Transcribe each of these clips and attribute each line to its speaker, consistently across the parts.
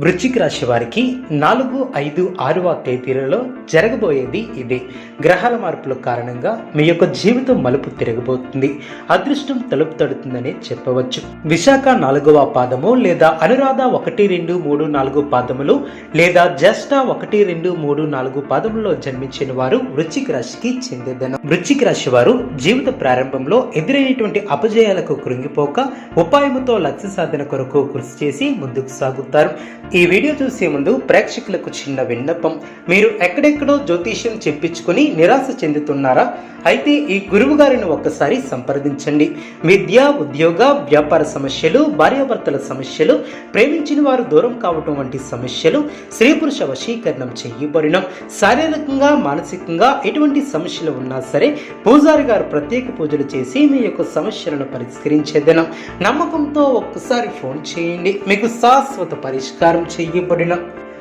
Speaker 1: వృశ్చిక రాశి వారికి నాలుగు ఐదు ఆరవ తేదీలలో జరగబోయేది ఇదే. గ్రహాల మార్పుల కారణంగా మీ యొక్క జీవితం మలుపు తిరగబోతుంది. అదృష్టం తలుపు తడుతుందని చెప్పవచ్చు. విశాఖ నాలుగవ పాదము లేదా అనురాధ ఒకటి రెండు మూడు నాలుగు పాదములు లేదా జ్యేష్ఠ ఒకటి రెండు మూడు నాలుగు పాదములలో జన్మించిన వారు వృశ్చిక రాశికి చెందేదనం. వృశ్చిక రాశి వారు జీవిత ప్రారంభంలో ఎదురైనటువంటి అపజయాలకు కృంగిపోక ఉపాయముతో లక్ష్య సాధన కొరకు కృషి చేసి ముందుకు సాగుతారు. ఈ వీడియో చూసే ముందు ప్రేక్షకులకు చిన్న విన్నపం. మీరు ఎక్కడెక్కడో జ్యోతిష్యం చెప్పించుకొని నిరాశ చెందుతున్నారా? అయితే ఈ గురువు గారిని ఒక్కసారి సంప్రదించండి. విద్య ఉద్యోగ వ్యాపార సమస్యలు భార్యాభర్తల సమస్యలు ప్రేమించిన వారు దూరం కావటం వంటి సమస్యలు స్త్రీ పురుష వశీకరణం చేయబడినం. శారీరకంగా మానసికంగా ఎటువంటి సమస్యలు ఉన్నా సరే పూజారి గారు ప్రత్యేక పూజలు చేసి మీ యొక్క సమస్యలను పరిష్కరించే దినం నమ్మకంతో ఒక్కసారి ఫోన్ చేయండి. మీకు శాశ్వత పరిష్కారం చేయబడిన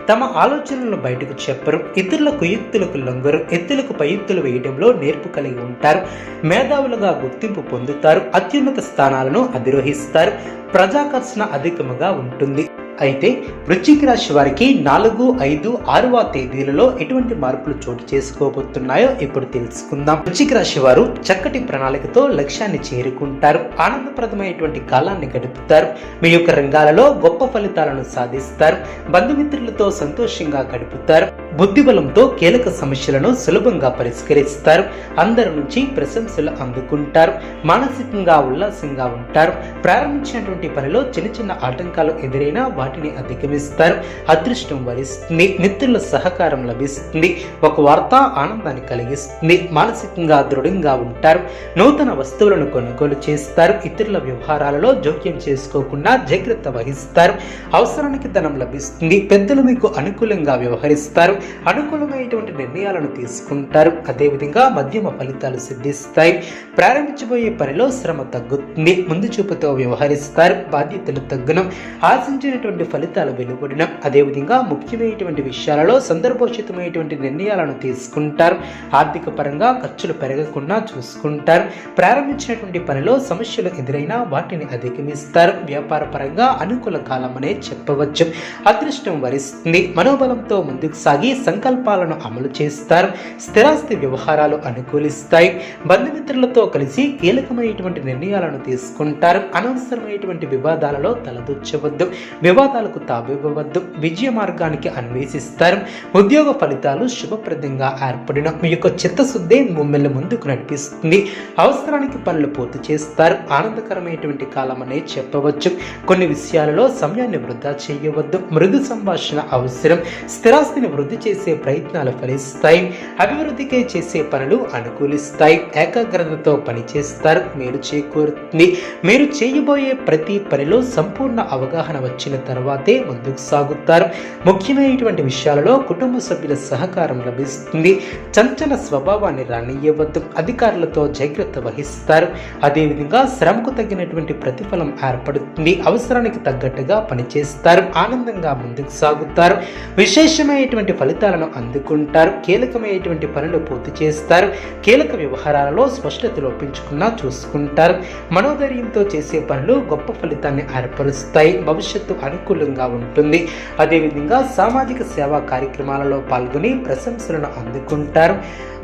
Speaker 1: తమ ఆలోచనలను బయటకు చెప్పరు. ఇతరుల కుయుక్తులకు లొంగరు. ఎత్తులకు పయుక్తులు వేయడంలో నేర్పు కలిగి ఉంటారు. మేధావులుగా గుర్తింపు పొందుతారు. అత్యున్నత స్థానాలను అధిరోహిస్తారు. ప్రజాకర్షణ అధికముగా ఉంటుంది. అయితే వృశ్చిక రాశి వారికి నాలుగు ఐదు ఆరవ తేదీలలో ఎటువంటి మార్పులు చోటు చేసుకోబోతున్నాయో ఇప్పుడు తెలుసుకుందాం. వృశ్చిక రాశి వారు చక్కటి ప్రణాళికతో లక్ష్యాన్ని చేరుకుంటారు. ఆనందప్రదమైనటువంటి కాలాన్ని గడుపుతారు. మీ యొక్క రంగాలలో గొప్ప ఫలితాలను సాధిస్తారు. బంధుమిత్రులతో సంతోషంగా గడుపుతారు. బుద్ధిబలంతో కీలక సమస్యలను సులభంగా పరిష్కరిస్తారు. అందరి నుంచి ప్రశంసలు అందుకుంటారు. మానసికంగా ఉల్లాసంగా ఉంటారు. ప్రారంభించినటువంటి పనిలో చిన్న చిన్న ఆటంకాలు ఎదురైనా వాటిని అధిగమిస్తారు. అదృష్టం వరిస్తుంది. మిత్రుల సహకారం లభిస్తుంది. ఒక వార్త ఆనందాన్ని కలిగిస్తుంది. మానసికంగా దృఢంగా ఉంటారు. నూతన వస్తువులను కొనుగోలు చేస్తారు. ఇతరుల వ్యవహారాలలో జోక్యం చేసుకోకుండా జాగ్రత్త వహిస్తారు. అవసరానికి ధనం లభిస్తుంది. పెద్దలు మీకు అనుకూలంగా వ్యవహరిస్తారు. అనుకూలమైనటువంటి నిర్ణయాలను తీసుకుంటారు. అదేవిధంగా మధ్యమ ఫలితాలు సిద్ధిస్తాయి. ప్రారంభించబోయే పనిలో శ్రమ తగ్గుతుంది. ముందు చూపుతో వ్యవహరిస్తారు. బాధ్యతలు తగ్గడం ఆశించినటువంటి ఫలితాలు వెలువడడం. అదేవిధంగా ముఖ్యమైనటువంటి విషయాలలో సందర్భోచితమైనటువంటి నిర్ణయాలను తీసుకుంటారు. ఆర్థిక పరంగా ఖర్చులు పెరగకుండా చూసుకుంటారు. ప్రారంభించినటువంటి పనిలో సమస్యలు ఎదురైనా వాటిని అధిగమిస్తారు. వ్యాపార పరంగా అనుకూల కాలం అనే చెప్పవచ్చు. అదృష్టం వరిస్తుంది. మనోబలంతో ముందుకు సాగి సంకల్పాలను అమలు చేస్తారు స్థిరాస్తి వ్యవహారాలు అనుకూలిస్తాయి. బంధుమిత్రులతో కలిసి కీలకమైనటువంటి నిర్ణయాలను తీసుకుంటారు. అనవసరమైనటువంటి వివాదాలలో తలదూర్చవద్దు వివాదాలకు తావివ్వవద్దు విజయ మార్గానికి అన్వేషిస్తారు. ఉద్యోగ ఫలితాలు శుభప్రదంగా ఏర్పడిన మీ యొక్క చిత్తశుద్ధి మిమ్మల్ని ముందుకు నడిపిస్తుంది. అవసరానికి పనులు పూర్తి చేస్తారు. ఆనందకరమైనటువంటి కాలం అనే చెప్పవచ్చు. కొన్ని విషయాలలో సమయాన్ని వృధా చేయవద్దు. మృదు సంభాషణ అవసరం. స్థిరాస్తిని వృద్ధి చేసే ప్రయత్నాలు ఫలిస్తాయి అభివృద్ధికి చేసే పనులు అనుకూలిస్తాయి ఏకాగ్రతతో పనిచేస్తారు మీరు చేకూరుతుంది. మీరు చేయబోయే ప్రతి పనిలో సంపూర్ణ అవగాహన వచ్చిన తర్వాతే ముందుకు సాగుతారు. ముఖ్యమైనటువంటి విషయాలలో కుటుంబ సభ్యుల సహకారం లభిస్తుంది. చంచల స్వభావాన్ని రానియవద్దు అధికారులతో జాగ్రత్త వహిస్తారు. అదేవిధంగా శ్రమకు తగినటువంటి ప్రతిఫలం ఏర్పడుతుంది అవసరానికి తగ్గట్టుగా పనిచేస్తారు ఆనందంగా ముందుకు సాగుతారు. విశేషమైనటువంటి ఫలితాలను అందుకుంటారు. కీలకమైనటువంటి పనులు పూర్తి చేస్తారు. కీలక వ్యవహారాలలో స్పష్టత లోపించుకున్నా చూసుకుంటారు. మనోధైర్యంతో చేసే పనులు గొప్ప ఫలితాన్ని ఏర్పరుస్తాయి. భవిష్యత్తు అనుకూలంగా ఉంటుంది. అదేవిధంగా సామాజిక సేవా కార్యక్రమాలలో పాల్గొని ప్రశంసలను అందుకుంటారు.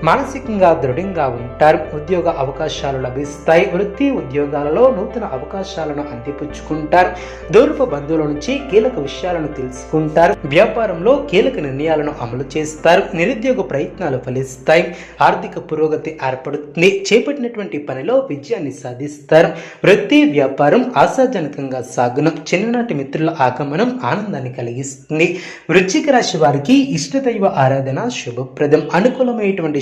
Speaker 1: మానసికంగా దృఢంగా ఉంటారు. ఉద్యోగ అవకాశాలు లభిస్తాయి. వృత్తి ఉద్యోగాలలో నూతన అవకాశాలను అందిపుచ్చుకుంటారు. దూరపు బంధువుల నుంచి కీలక విషయాలను తెలుసుకుంటారు. వ్యాపారంలో కీలక నిర్ణయాలను అమలు చేస్తారు. నిరుద్యోగ ప్రయత్నాలు ఫలిస్తాయి. ఆర్థిక పురోగతి ఏర్పడుతుంది. చేపట్టినటువంటి పనిలో విజయాన్ని సాధిస్తారు. వృత్తి వ్యాపారం ఆశాజనకంగా సాగును. చిన్ననాటి మిత్రుల ఆగమనం ఆనందాన్ని కలిగిస్తుంది. వృశ్చిక రాశి వారికి ఇష్టదైవ ఆరాధన శుభప్రదం. అనుకూలమైనటువంటి